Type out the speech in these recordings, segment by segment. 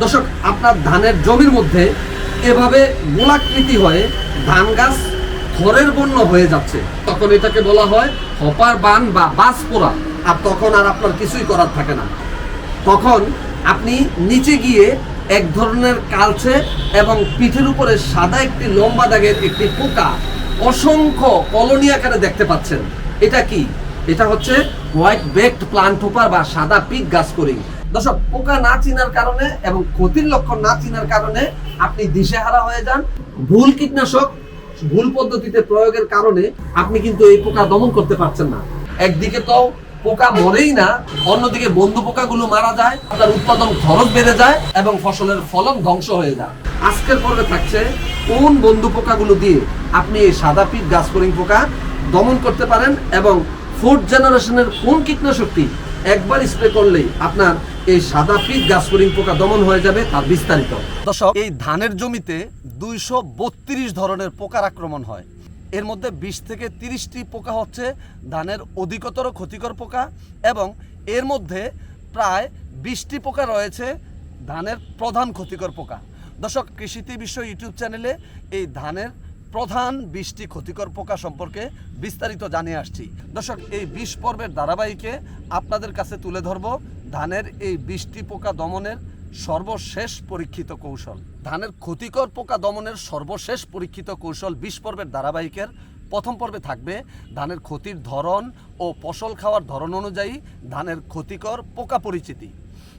দর্শক, আপনার ধানের জমির মধ্যে এভাবে গোলাকৃতি হয়ে ধান গাছ খড়ের বন্য হয়ে যাচ্ছে। তখন এটাকে বলা হয় হপার বান বা বাস পোড়া আর তখন আর আপনার কিছুই করার থাকে না। তখন আপনি নিচে গিয়ে এক ধরনের কালচে এবং পিঠের উপরে সাদা একটি লম্বা দাগের একটি পোকা অসংখ্য কলোনি আকারে দেখতে পাচ্ছেন। এটা কি? এটা হচ্ছে হোয়াইট বেকড প্লান্ট হোপার বা সাদা পিক গাছ করি। দর্শক, পোকা না চিনার কারণে এবং ক্ষতির লক্ষণ না চিনার কারণে আপনি দিশেহারা হয়ে যান। ভুল কীটনাশক ভুল পদ্ধতিতে প্রয়োগের কারণে আপনি কিন্তু এই পোকা দমন করতে পারছেন না। একদিকে তো পোকা মরেই না, অন্যদিকে বন্ধু পোকাগুলো মারা যায় তার উৎপাদন খরচ বেড়ে যায় এবং ফসলের ফলন ধ্বংস হয়ে যায়। আজকের পর্বে থাকছে কোন বন্ধু পোকাগুলো দিয়ে আপনি এই সাদা পিট গাছফড়িং পোকা দমন করতে পারেন এবং ফোর্থ জেনারেশনের কোন কীটনাশকটি একবার স্প্রে করলেই আপনার এই সাদা পিট গাছফড়িং পোকা দমন হয়ে যাবে, তার বিস্তারিত। দর্শক, এই ধানের জমিতে দুইশো বত্রিশ ধরনের পোকার আক্রমণ হয়। এর মধ্যে বিশ থেকে তিরিশটি পোকা হচ্ছে ধানের অধিকতর ক্ষতিকর পোকা এবং এর মধ্যে প্রায় বিশটি পোকা রয়েছে ধানের প্রধান ক্ষতিকর পোকা। দর্শক, কৃষিতে বিশ্ব ইউটিউব চ্যানেলে এই ধানের প্রধান বিশটি ক্ষতিকর পোকা সম্পর্কে বিস্তারিত জানিয়ে আসছি। দর্শক, এই বিশ পর্বের ধারাবাহিকে আপনাদের কাছে তুলে ধরব ধানের এই বিশটি পোকা দমনের সর্বশেষ পরীক্ষিত কৌশল। ধানের ক্ষতিকর পোকা দমনের সর্বশেষ পরীক্ষিত কৌশল বিশ পর্বের ধারাবাহিকের প্রথম পর্বে থাকবে ধানের ক্ষতির ধরন ও ফসল খাওয়ার ধরন অনুযায়ী ধানের ক্ষতিকর পোকা পরিচিতি।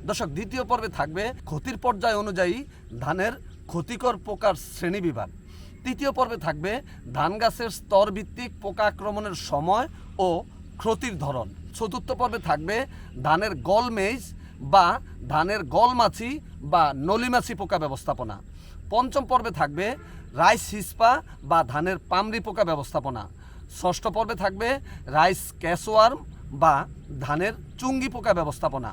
দর্শক, দ্বিতীয় পর্বে থাকবে ক্ষতির পর্যায় অনুযায়ী ধানের ক্ষতিকর পোকার শ্রেণীবিভাগ তৃতীয় পর্বে থাকবে ধান গাছের স্তর ভিত্তিক পোকা আক্রমণের সময় ও ক্ষতির ধরন। চতুর্থ পর্বে থাকবে ধানের গলমেজ বা ধানের গলমাছি বা নলিমাছি পোকা ব্যবস্থাপনা। পঞ্চম পর্বে থাকবে রাইস হিসপা বা ধানের পামরি পোকা ব্যবস্থাপনা। ষষ্ঠ পর্বে থাকবে রাইস ক্যাশওয়ার্ম বা ধানের চুঙ্গি পোকা ব্যবস্থাপনা।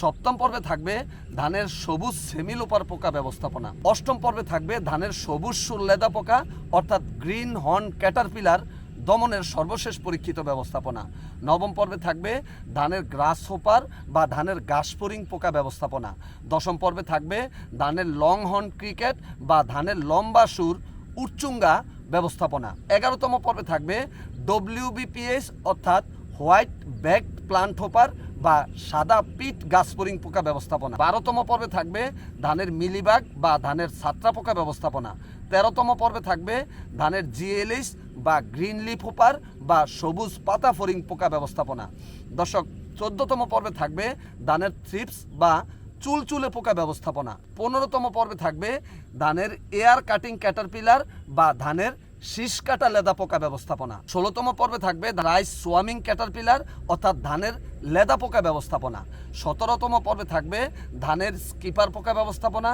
সপ্তম পর্বে থাকবে ধানের সবুজ সেমিলোপার পোকা ব্যবস্থাপনা। অষ্টম পর্বে থাকবে ধানের সবুজ সুল্লেদা পোকা, অর্থাৎ গ্রিন হর্ন ক্যাটারপিলার দমনের সর্বশেষ পরীক্ষিত ব্যবস্থাপনা। নবম পর্বে থাকবে ধানের গ্রাস হোপার বা ধানের গাছপরিং পোকা ব্যবস্থাপনা। দশম পর্বে থাকবে ধানের লং হর্ন ক্রিকেট বা ধানের লম্বা সুর উচ্চুঙ্গা ব্যবস্থাপনা। এগারোতম পর্বে থাকবে ডব্লিউবিপিএস অর্থাৎ হোয়াইট ব্যাগ প্লান্ট হোপার বা সাদা পিট গাছপরিং পোকা ব্যবস্থাপনা। বারোতম পর্বে থাকবে ধানের মিলিবাগ বা ধানের ছাত্রা পোকা ব্যবস্থাপনা। তেরোতম পর্বে থাকবে ধানের জিএলএস বা গ্রিন লিফ হোপার বা সবুজ পাতা ফরিং পোকা ব্যবস্থাপনা। দর্শক, চোদ্দতম পর্বে থাকবে ধানের থ্রিপস বা চুলচুলে পোকা ব্যবস্থাপনা। পনেরোতম পর্বে থাকবে ধানের এয়ার কাটিং ক্যাটারপিলার বা ধানের শীষ কাটা লেদা পোকা ব্যবস্থাপনা। ষোলোতম পর্বে থাকবে রাইস সোয়ামিং ক্যাটারপিলার, অর্থাৎ ধানের লেদা পোকা ব্যবস্থাপনা। সতেরোতম পর্বে থাকবে ধানের স্কিপার পোকা ব্যবস্থাপনা।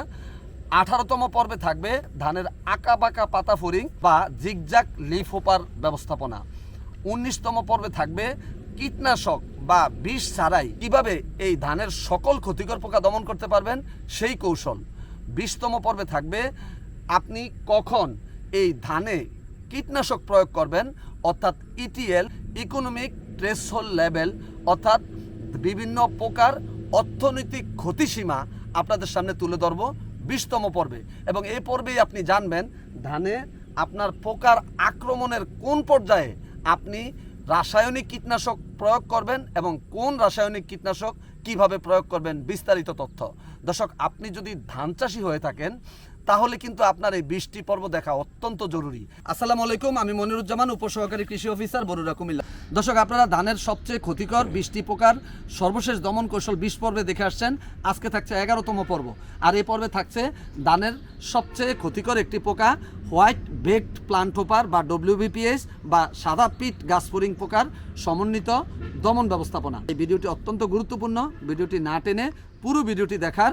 আঠারোতম পর্বে থাকবে ধানের আঁকা বাঁকা পাতা ফরিং বা জিগজাক লিফ হোপার ব্যবস্থাপনা। উনিশতম পর্বে থাকবে কীটনাশক বা বিষ ছাড়াই কীভাবে এই ধানের সকল ক্ষতিকর পোকা দমন করতে পারবেন সেই কৌশল। বিশতম পর্বে থাকবে আপনি কখন এই ধানে কীটনাশক প্রয়োগ করবেন, অর্থাৎ ইটিএল ইকোনমিক ট্রেসহোল লেভেল অর্থাৎ বিভিন্ন প্রকার অর্থনৈতিক ক্ষতিসীমা আপনাদের সামনে তুলে ধরবো বিশতম পর্বে। এবং এই পর্বেই আপনি জানবেন, ধানে আপনার পোকার আক্রমণের কোন পর্যায়ে আপনি রাসায়নিক কীটনাশক প্রয়োগ করবেন এবং কোন রাসায়নিক কীটনাশক কীভাবে প্রয়োগ করবেন বিস্তারিত তথ্য। দর্শক, আপনি যদি ধান চাষি হয়ে থাকেন তাহলে কিন্তু আপনার এই বৃষ্টি পর্ব দেখা অত্যন্ত জরুরি। আসসালামু আলাইকুম, আমি মনিরুজ্জামান, উপসহকারী কৃষি অফিসার বরুড়া, কুমিল্লা। দর্শক, আপনারা ধানের সবচেয়ে ক্ষতিকর বৃষ্টি পোকার সর্বশেষ দমন কৌশল বিশ পর্বে দেখে আসছেন। আজকে থাকছে এগারোতম পর্ব। আর এই পর্বে থাকছে ধানের সবচেয়ে ক্ষতিকর একটি পোকা, হোয়াইট বেকড প্লান্ট হোপার বা ডব্লিউবিপিএস বা সাদা পিট গাছফড়িং পোকার সমন্বিত দমন ব্যবস্থাপনা। এই ভিডিওটি অত্যন্ত গুরুত্বপূর্ণ। ভিডিওটি না টেনে পুরো ভিডিওটি দেখার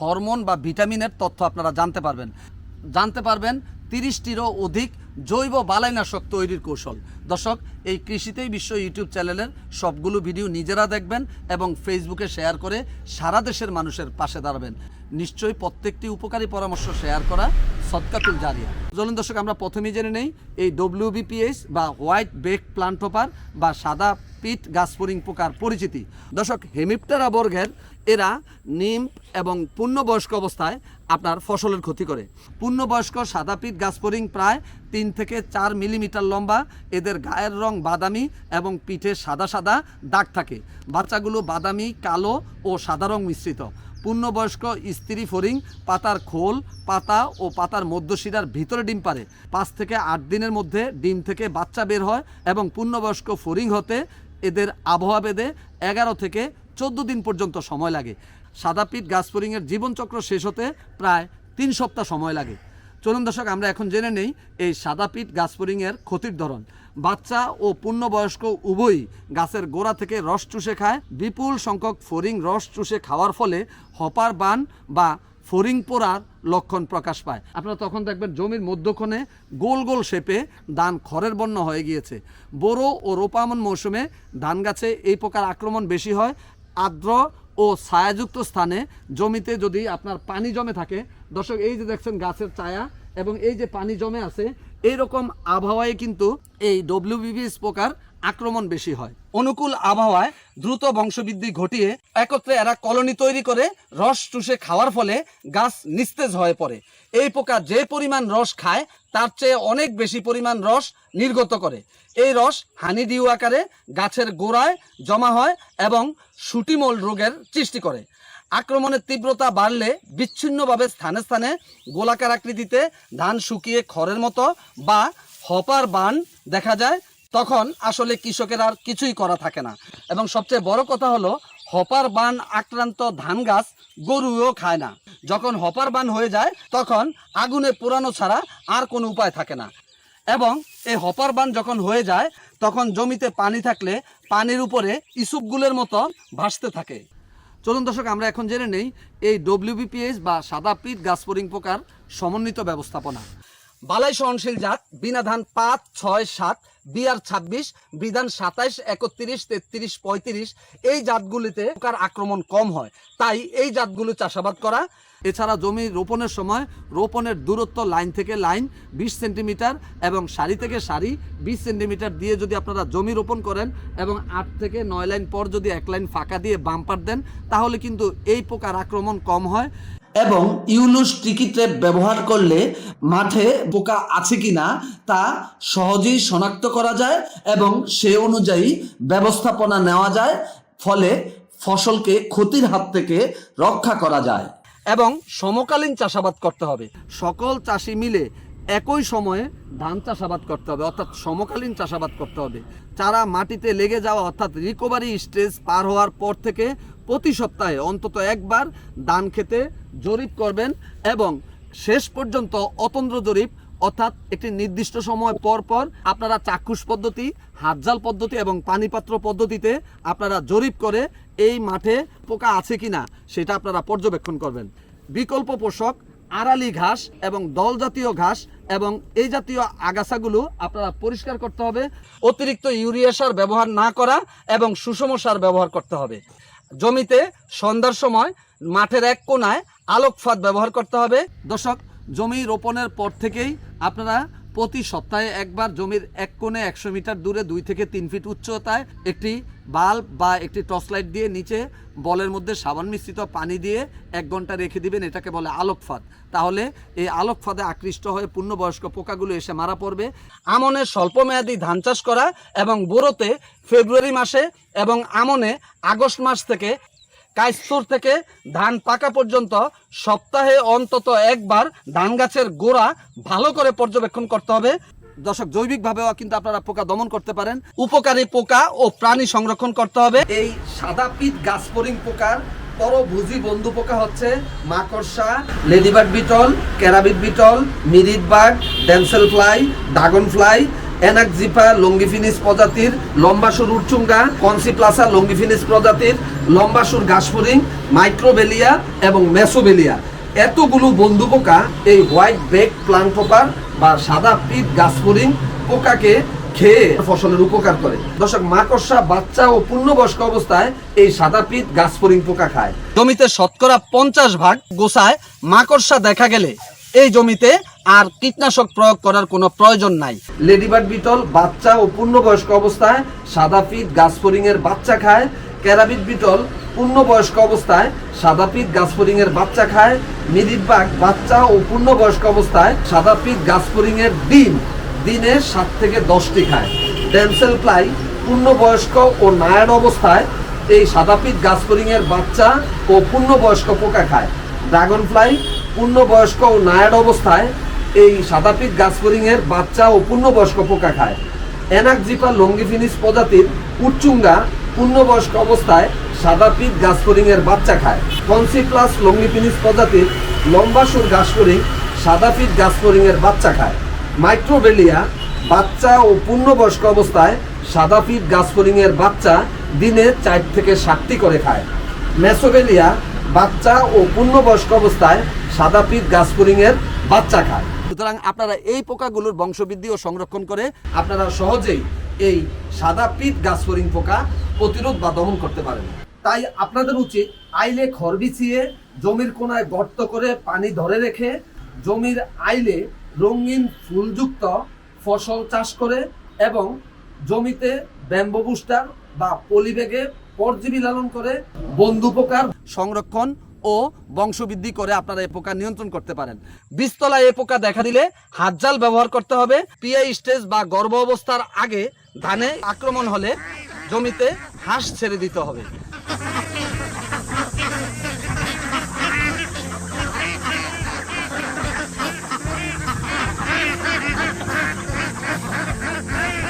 হরমোন বা ভিটামিনের তথ্য আপনারা জানতে পারবেন। জানতে পারবেন তিরিশটিরও অধিক জৈব বালাইনাশক তৈরির কৌশল। দর্শক, এই কৃষিতেই বিশ্ব ইউটিউব চ্যানেলের সবগুলো ভিডিও নিজেরা দেখবেন এবং ফেসবুকে শেয়ার করে সারা দেশের মানুষের পাশে দাঁড়াবেন। নিশ্চয়ই প্রত্যেকটি উপকারী পরামর্শ শেয়ার করা সৎকাতুল জারিয়া। চলুন দর্শক, আমরা প্রথমেই জেনে নেই, এই ডব্লিউবিপিএস বা হোয়াইট বেক প্লান্ট হপার বা সাদা পিট গাছপরিং পোকার পরিচিতি। দর্শক, হেমিপ্টারা বর্গের, এরা নিম এবং পূর্ণবয়স্ক অবস্থায় আপনার ফসলের ক্ষতি করে। পূর্ণবয়স্ক সাদা পিট গাছপরিং প্রায় তিন থেকে চার মিলিমিটার লম্বা, এদের গায়ের রং বাদামি এবং পিঠে সাদা সাদা দাগ থাকে। বাচ্চাগুলো বাদামি, কালো ও সাদা রং মিশ্রিত। পূর্ণবয়স্ক স্ত্রী ফরিং পাতার খোল, পাতা ও পাতার মধ্যশিরার ভিতরে ডিম পারে পাঁচ থেকে আট দিনের মধ্যে ডিম থেকে বাচ্চা বের হয় এবং পূর্ণবয়স্ক ফরিং হতে এদের আবহাওয়া বেদে এগারো থেকে চোদ্দ দিন পর্যন্ত সময় লাগে। সাদাপিট গাছ ফরিংয়ের জীবনচক্র শেষ হতে প্রায় তিন সপ্তাহ সময় লাগে। চলুন দর্শক, আমরা এখন জেনে নেই এই সাদাপিট গাছপরিংয়ের ক্ষতির ধরন। বাচ্চা ও পূর্ণবয়স্ক উভয়ই গাছের গোড়া থেকে রস চুষে খায়। বিপুল সংখ্যক ফরিং রস চুষে খাওয়ার ফলে হপার বান বা ফরিং পোড়ার লক্ষণ প্রকাশ পায়। আপনারা তখন দেখবেন জমির মধ্যক্ষণে গোল গোল শেপে ধান খড়ের বন্য হয়ে গিয়েছে। বোরো ও রোপামন মৌসুমে ধান গাছে এই প্রকার আক্রমণ বেশি হয়। আর্দ্র ও ছায়াযুক্ত স্থানে জমিতে যদি আপনার পানি জমে থাকে, দর্শক এই যে দেখছেন গাছের ছায়া এবং এই যে পানি জমে আছে এই রকম আবহাওয়ায় কিন্তু এই ডব্লিউবিবিএস পোকার আক্রমণ বেশি হয়। অনুকূল আবহাওয়ায় দ্রুত বংশবৃদ্ধি ঘটিয়ে একত্রে এরা কলোনি তৈরি করে রস চুষে খাওয়ার ফলে গাছ নিস্তেজ হয়ে পড়ে। এই পোকা যে পরিমাণ রস খায়, তার চেয়ে অনেক বেশি পরিমাণ রস নির্গত করে। এই রস হানিডিউ আকারে গাছের গোড়ায় জমা হয় এবং সুটিমোল রোগের সৃষ্টি করে। আক্রমণের তীব্রতা বাড়লে বিচ্ছিন্নভাবে স্থানে স্থানে গোলাকার আকৃতিতে ধান শুকিয়ে খড়ের মতো বা হপার বান দেখা যায়, তখন আসলে কৃষকের আর কিছুই করা থাকে না। এবং সবচেয়ে বড় কথা হলো, হপার বান আক্রান্ত ধান গাছ গরুও খায় না। যখন হপার বান হয়ে যায়, তখন আগুনে পোড়ানো ছাড়া আর কোনো উপায় থাকে না। এবং এই হপার বান যখন হয়ে যায়, তখন জমিতে পানি থাকলে পানির উপরে ইসুপগুলের মতো ভাসতে থাকে। চলুন দর্শক, আমরা এখন জেনে নেই এই ডব্লিউবিপিএস বা সাদা পিট গাছপরিং পোকার সমন্বিত ব্যবস্থাপনা। বালাই সহনশীল জাত, বিনা ধান পাঁচ, ছয়, সাত বিআর ছাব্বিশ, বিধান সাতাইশ, একত্রিশ, তেত্রিশ, পঁয়ত্রিশ, এই জাতগুলিতে পোকার আক্রমণ কম হয়। তাই এই জাতগুলো চাষাবাদ করা। এছাড়া জমি রোপণের সময় রোপণের দূরত্ব লাইন থেকে লাইন, বিশ সেন্টিমিটার এবং সারি থেকে সারি, বিশ সেন্টিমিটার দিয়ে যদি আপনারা জমি রোপণ করেন এবং আট থেকে নয় লাইন পর যদি এক লাইন ফাঁকা দিয়ে বাম্পার দেন, তাহলে কিন্তু এই পোকার আক্রমণ কম হয়। এবং ইউলুস টিকি ট্র্যাপ ব্যবহার করলে মাঠে পোকা আছে কিনা তা সহজেই শনাক্ত করা যায় এবং সে অনুযায়ী ব্যবস্থাপনা নেওয়া যায়, ফলে ফসলকে ক্ষতির হাত থেকে রক্ষা করা যায়। এবং সমকালীন চাষাবাদ করতে হবে। সকল চাষি মিলে একই সময়ে ধান চাষাবাদ করতে হবে, অর্থাৎ সমকালীন চাষাবাদ করতে হবে। চারা মাটিতে লেগে যাওয়া, অর্থাৎ রিকভারি স্টেজ পার হওয়ার পর থেকে প্রতি সপ্তাহে অন্তত একবার ধান খেতে জরিপ করবেন এবং শেষ পর্যন্ত অতন্দ্র জরিপ, অর্থাৎ একটি নির্দিষ্ট সময় পর পর আপনারা চাক্ষুষ পদ্ধতি, হাতজাল পদ্ধতি এবং পানিপাত্র পদ্ধতিতে আপনারা জরিপ করে এই মাঠে পোকা আছে কি না সেটা আপনারা পর্যবেক্ষণ করবেন। বিকল্প পোষক আড়ালি ঘাস এবং দল জাতীয় ঘাস এবং এই জাতীয় আগাছাগুলো আপনারা পরিষ্কার করতে হবে। অতিরিক্ত ইউরিয়া সার ব্যবহার না করা এবং সুষম সার ব্যবহার করতে হবে। জমিতে সন্ধ্যার সময় মাঠের এক কোনায় আলোক ফাঁদ ব্যবহার করতে হবে। দর্শক, জমি রোপণের পর থেকেই আপনারা প্রতি সপ্তাহে একবার জমির এক কোণে একশো মিটার দূরে দুই থেকে তিন ফিট উচ্চতায় একটি বাল্ব বা একটি টর্চ লাইট দিয়ে নিচে বলের মধ্যে সাবান মিশ্রিত পানি দিয়ে এক ঘণ্টা রেখে দিবেন, এটাকে বলে আলোক ফাঁদ। তাহলে এই আলোক ফাঁদে আকৃষ্ট হয়ে পূর্ণবয়স্ক পোকাগুলো এসে মারা পড়বে। আমনের স্বল্পমেয়াদী ধান চাষ করা এবং বোরোতে ফেব্রুয়ারি মাসে এবং আমনে আগস্ট মাস থেকে কাইস্তর থেকে ধান পাকা পর্যন্ত সপ্তাহে অন্তত একবার ধান গাছের গোড়া ভালো করে পর্যবেক্ষণ করতে হবে। দর্শক, জৈবিকভাবেও কিন্তু আপনারা পোকা দমন করতে পারেন। উপকারী পোকা ও প্রাণী সংরক্ষণ করতে হবে। এই সাদা গাছ গাছপরিং পোকার পরভোজী বন্ধু পোকা হচ্ছে মাকড়সা, ladybird beetle carabid beetle, mirid bug damselfly, dragonfly এনাকজিপা লঙ্গিফিনিস প্রজাতির, লম্বাসুর উচ্চুঙ্গা কনসিপ্লাসা, লঙ্গিফিনিস প্রজাতির, লম্বাসুর ঘাসফড়িং মাইক্রোবেলিয়া এবং মেসোবেলিয়া। এতগুলো বন্ধু পোকা এই হোয়াইট বেক প্লান্ট পোকার বা সাদা পিট গাছফড়িং পোকাকে খেয়ে ফসলের উপকার করে। দর্শক মাকড়সা বাচ্চা ও পূর্ণবয়স্ক অবস্থায় এই সাদা পিট গাছফড়িং পোকা খায়। জমিতে শতকরা পঞ্চাশ ভাগ গোসায় মাকড়সা দেখা গেলে এই জমিতে আর কীটনাশক প্রয়োগ করার কোনো প্রয়োজন নাই। লেডিবার্ড বিটল বাচ্চা ও পূর্ণবয়স্ক অবস্থায় সাদা পিট গাছফড়িং এর বাচ্চা খায়। ক্যারাবিট বিটল পূর্ণবয়স্ক অবস্থায় সাদা পিট গাছফড়িং এর বাচ্চা খায়। মিরিটবাগ বাচ্চা ও পূর্ণবয়স্ক অবস্থায় সাদা পিট গাছফড়িং এর ডিম। দিনে সাত থেকে দশটি খায়। ড্যামসেল ফ্লাই পূর্ণবয়স্ক ও নায়ার অবস্থায় এই সাদা পিট গাছফড়িং বাচ্চা ও পূর্ণবয়স্ক পোকা খায়। ড্রাগন ফ্লাই পূর্ণবয়স্ক ও নায়ার অবস্থায় এই সাদাপিট গাছফড়িং এর বাচ্চা ও পূর্ণবয়স্ক পোকা খায়। এনাকজিপা লঙ্গিফিনিস প্রজাতির উচ্চুঙ্গা পূর্ণবয়স্ক অবস্থায় সাদাপিট গাছফড়িং এর বাচ্চা খায়। কনসিপ্লাস লঙ্গিফিনিস প্রজাতির লম্বাসুর গাছফড়িং সাদাপিট গাছফড়িং এর বাচ্চা খায়। মাইক্রোবেলিয়া বাচ্চা ও পূর্ণবয়স্ক অবস্থায় সাদাপিট গাছফড়িং এর বাচ্চা দিনে চার থেকে সাতটি করে খায়। মেসোবেলিয়া বাচ্চা ও পূর্ণবয়স্ক অবস্থায় সাদা পিট গাছফড়িং এর বাচ্চা খায়। সুতরাং আপনারা এই পোকাগুলোর বংশবৃদ্ধি ও সংরক্ষণ করে আপনারা সহজেই এই সাদা পিট গাছফড়িং পোকা প্রতিরোধ বা দমন করতে পারেন। তাই আপনাদের উচিত আইলে খড় বিছিয়ে জমির কোনায় গর্ত করে পানি ধরে রেখে জমির আইলে রঙিন ফুলযুক্ত ফসল চাষ করে এবং জমিতে ব্যাম্বো বুস্টার বা পলিব্যাগে পরজীবী লালন করে বন্ধু পোকার সংরক্ষণ ও বংশবৃদ্ধি করে আপনারা এ পোকা নিয়ন্ত্রণ করতে পারেন। বীজতলায় এ পোকা দেখা দিলে হাত জাল ব্যবহার করতে হবে। পিআই স্টেজ বা গর্ভ অবস্থার আগে ধানে আক্রমণ হলে জমিতে হাঁস ছেড়ে দিতে হবে।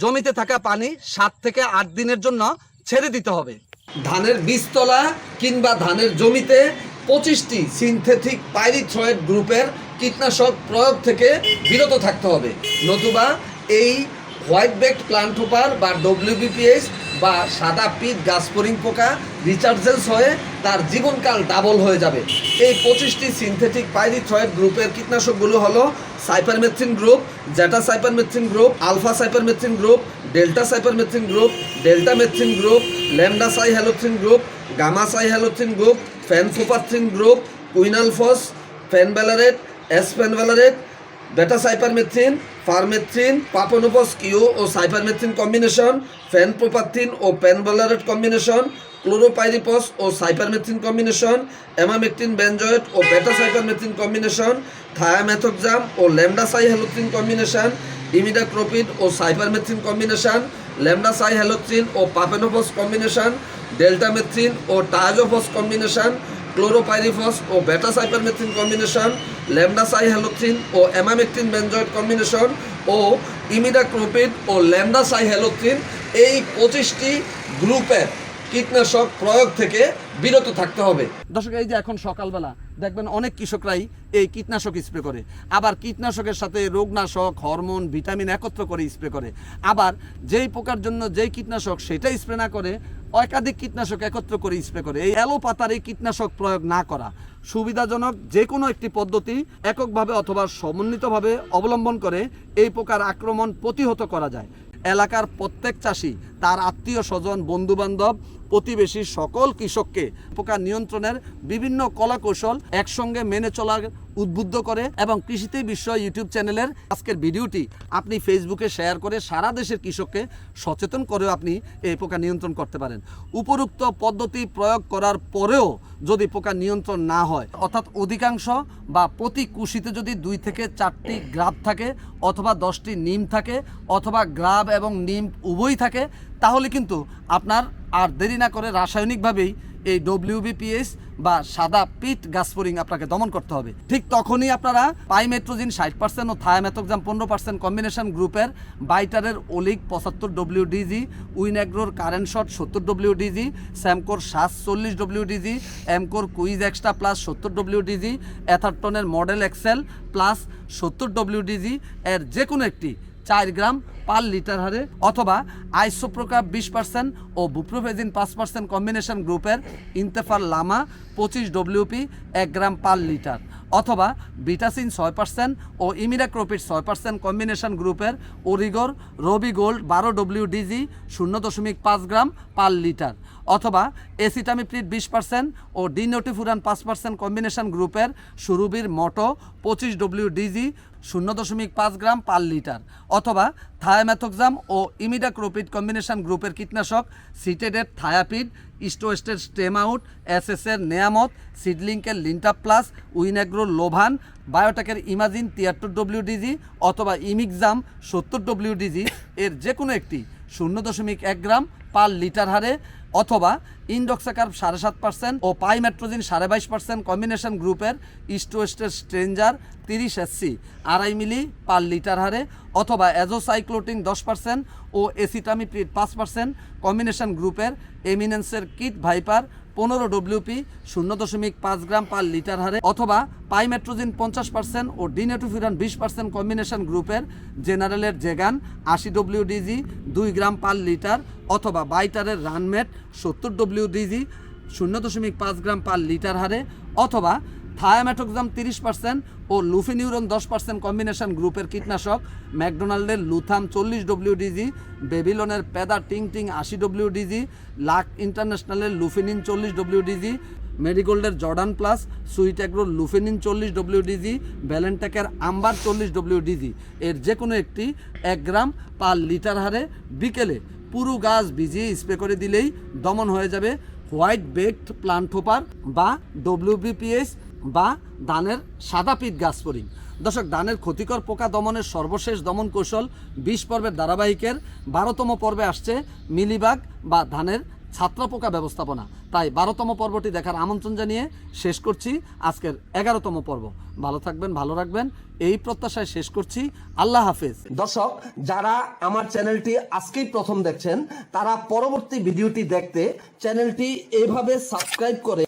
জমিতে থাকা পানি সাত থেকে আট দিনের জন্য ছেড়ে দিতে হবে। ধানের বীজতলা কিংবা ধানের জমিতে পঁচিশটি সিনথেটিক পাইরিথ্রয়েড গ্রুপের কীটনাশক প্রয়োগ থেকে বিরত থাকতে হবে। নতুবা এই হোয়াইট বেকড প্লান্ট হোপার বা ডব্লিউবিপিএস বা সাদা পিট গাছপরিং পোকা রিচার্জেন্স হয়ে তার জীবনকাল ডাবল হয়ে যাবে। এই পঁচিশটি সিনথেটিক পাইরিথ্রয়েড গ্রুপের কীটনাশকগুলো হলো cypermethrin group zeta cypermethrin group, alpha cypermethrin group, delta cypermethrin group, deltamethrin group, lambda cyhalothrin group, gamma সাই হ্যালোথ্রিন group ফ্যানফোপাথ্রিন group quinalphos fenvalerate esfenvalerate beta cypermethrin permethrin profenofos Q ও সাইপারমেথ্রিন কম্বিনেশন ফ্যানপ্রোপাথিন ও fenvalerate combination chlorpyrifos ও cypermethrin combination emamectin benzoate ও beta cypermethrin combination thiamethoxam ও lambda cyhalothrin combination imidacloprid ও cypermethrin combination lambda cyhalothrin ও profenofos combination deltamethrin ও triazophos combination chlorpyrifos ও beta cypermethrin combination, lambda cyhalothrin ও emamectin benzoate combination ও imidacloprid ও lambda cyhalothrin এই পঁচিশটি গ্রুপের কীটনাশক প্রয়োগ থেকে বিরত থাকতে হবে। দর্শক, এই যে এখন সকালবেলা, দেখবেন অনেক কৃষকরাই এই কীটনাশক স্প্রে করে। আবার কীটনাশকের সাথে রোগনাশক, হরমোন, ভিটামিন একত্র করে স্প্রে করে। আবার যেই পোকার জন্য যেই কীটনাশক সেটা স্প্রে না করে একাধিক কীটনাশক একত্র করে স্প্রে করে। এই অ্যালো পাতার এই কীটনাশক প্রয়োগ না করা সুবিধাজনক যে কোনো একটি পদ্ধতি এককভাবে অথবা সমন্বিতভাবে অবলম্বন করে এই প্রকার আক্রমণ প্রতিহত করা যায়। এলাকার প্রত্যেক চাষি, তার আত্মীয় স্বজন, বন্ধুবান্ধব প্রতিবেশী সকল কৃষককে পোকা নিয়ন্ত্রণের বিভিন্ন কলা কৌশল একসঙ্গে মেনে চলার উদ্বুদ্ধ করে এবং কৃষিতে বিশ্ব ইউটিউব চ্যানেলের আজকের ভিডিওটি আপনি ফেসবুকে শেয়ার করে সারা দেশের কৃষককে সচেতন করেও আপনি এই পোকা নিয়ন্ত্রণ করতে পারেন। উপরোক্ত পদ্ধতি প্রয়োগ করার পরেও যদি পোকা নিয়ন্ত্রণ না হয়, অর্থাৎ অধিকাংশ বা প্রতি কুশিতে যদি দুই থেকে চারটি গ্রাব থাকে অথবা দশটি নিম থাকে অথবা গ্রাব এবং নিম উভয়ই থাকে, তাহলে কিন্তু আপনার আর দেরি না করে রাসায়নিকভাবেই এই ডব্লিউবিপিএস বা সাদা পিট গাছপরিং আপনাকে দমন করতে হবে। ঠিক তখনই আপনারা পাইমেট্রোজিন ষাট পার্সেন্ট ও থায়ামেথোক্সাম পনেরো পার্সেন্ট কম্বিনেশন গ্রুপের বাইটারের ওলিক পঁচাত্তর ডব্লিউ ডিজি উইনএগ্রোর কারেন্ট শট সত্তর ডব্লিউ ডিজি স্যামকোর সাত চল্লিশ ডব্লিউ ডিজি এমকোর কুইজ এক্সট্রা প্লাস সত্তর ডব্লিউ ডিজি অ্যাথারটনের মডেল এক্সেল প্লাস সত্তর ডব্লিউ ডিজি এর যে কোনো একটি চার গ্রাম পার লিটার হারে অথবা আইসোপ্রোকাপ বিশ পার্সেন্ট ও বুপ্রোভেজিন পাঁচ পার্সেন্ট কম্বিনেশন গ্রুপের ইন্তেফার লামা পঁচিশ ডব্লিউপি এক গ্রাম পার লিটার। অথবা বিটাসিন ছয় পার্সেন্ট ও ইমিরাক্রোপিড ছয় পার্সেন্ট কম্বিনেশন গ্রুপের ওরিগোর রবি গোল্ড বারো ডব্লিউ ডিজি শূন্য দশমিক পাঁচ গ্রাম পার লিটার অথবা এসিটামিপ্রিড বিশ পার্সেন্ট ও ডিনোটিফুরান পাঁচ পার্সেন্ট কম্বিনেশন গ্রুপের সুরুবির মটো পঁচিশ ডব্লিউ ডিজি শূন্য দশমিক পাঁচ গ্রাম পার লিটার অথবা থায়ামেথোক্সাম ও ইমিডাক্রোপিড কম্বিনেশন গ্রুপের কীটনাশক সিটেডের থায়াপিড ইস্টোয়েস্টের স্টেমাউট এসএসের নেয়ামত সিডলিংকের লিন্টা প্লাস, উইনাগ্রো লোভান, বায়োটেকের ইমাজিন তিয়াত্তর ডব্লিউ ডিজি অথবা ইমিকজাম সত্তর ডব্লিউ ডিজি এর যে কোনো একটি শূন্য দশমিক এক গ্রাম পার লিটার হারে অথবা ইন্ডক্সাকার সাড়ে সাত পার্সেন্ট ও পাইমেট্রোজিন সাড়ে বাইশ পার্সেন্ট কম্বিনেশন গ্রুপের ইস্ট ওয়েস্টের স্ট্রেঞ্জার তিরিশ এসসি, আড়াই মিলি পার লিটার হারে অথবা অ্যাজোসাইক্লোটিন দশ পার্সেন্ট ও এসিটামিপ্রিট পাঁচ পার্সেন্ট কম্বিনেশন গ্রুপের এমিনেন্সের কিট ভাইপার পনেরো ডব্লিউপি শূন্য দশমিক পাঁচ গ্রাম পার লিটার হারে, অথবা পাইমেট্রোজিন পঞ্চাশ পার্সেন্ট ও ডিনেটোফিরান বিশ পার্সেন্ট কম্বিনেশন গ্রুপের জেনারেলের জেগান আশি ডব্লিউ ডিজি দুই গ্রাম পার লিটার, অথবা বাইটারের রানমেট সত্তর ডব্লিউ ডিজি শূন্য দশমিক পাঁচ গ্রাম পার লিটার হারে, অথবা থায়ামেটোক্সাম তিরিশ পার্সেন্ট ও লুফিনিউরন দশ পার্সেন্ট কম্বিনেশন গ্রুপের কীটনাশক ম্যাকডোনাল্ডের লুথাম চল্লিশ ডিজি বেবিলনের পেদা টিং টিং আশি ডিজি লাক ইন্টারন্যাশনালের লুফিনিন চল্লিশ ডিজি মেরিগোল্ডের জর্ডান প্লাস সুইট অ্যাগ্রোর লুফিনিন চল্লিশ ডব্লিউ ডিজি ভ্যালেন্টেকের আম্বার চল্লিশ ডব্লিউ ডিজি এর যে কোনো একটি এক গ্রাম পার লিটার হারে বিকেলে পুরো গাছ ভিজিয়ে স্প্রে করে দিলেই দমন হয়ে যাবে হোয়াইট বেকড প্লান্ট হোপার বা ডব্লিউবিপিএস বা ধানের সাদা গাছ পরিং দর্শক, ধানের ক্ষতিকর পোকা দমনের সর্বশেষ দমন কৌশল বিশ পর্বের ধারাবাহিকের বারোতম পর্বে আসছে মিলিবাগ বা ধানের ছাত্র পোকা ব্যবস্থাপনা। তাই বারোতম পর্বটি দেখার আমন্ত্রণ জানিয়ে শেষ করছি আজকের এগারোতম পর্ব। ভালো থাকবেন, ভালো রাখবেন। এই প্রত্যাশায় শেষ করছি। আল্লাহ হাফেজ। দর্শক, যারা আমার চ্যানেলটি আজকেই প্রথম দেখছেন, তারা পরবর্তী ভিডিওটি দেখতে চ্যানেলটি এভাবে সাবস্ক্রাইব করে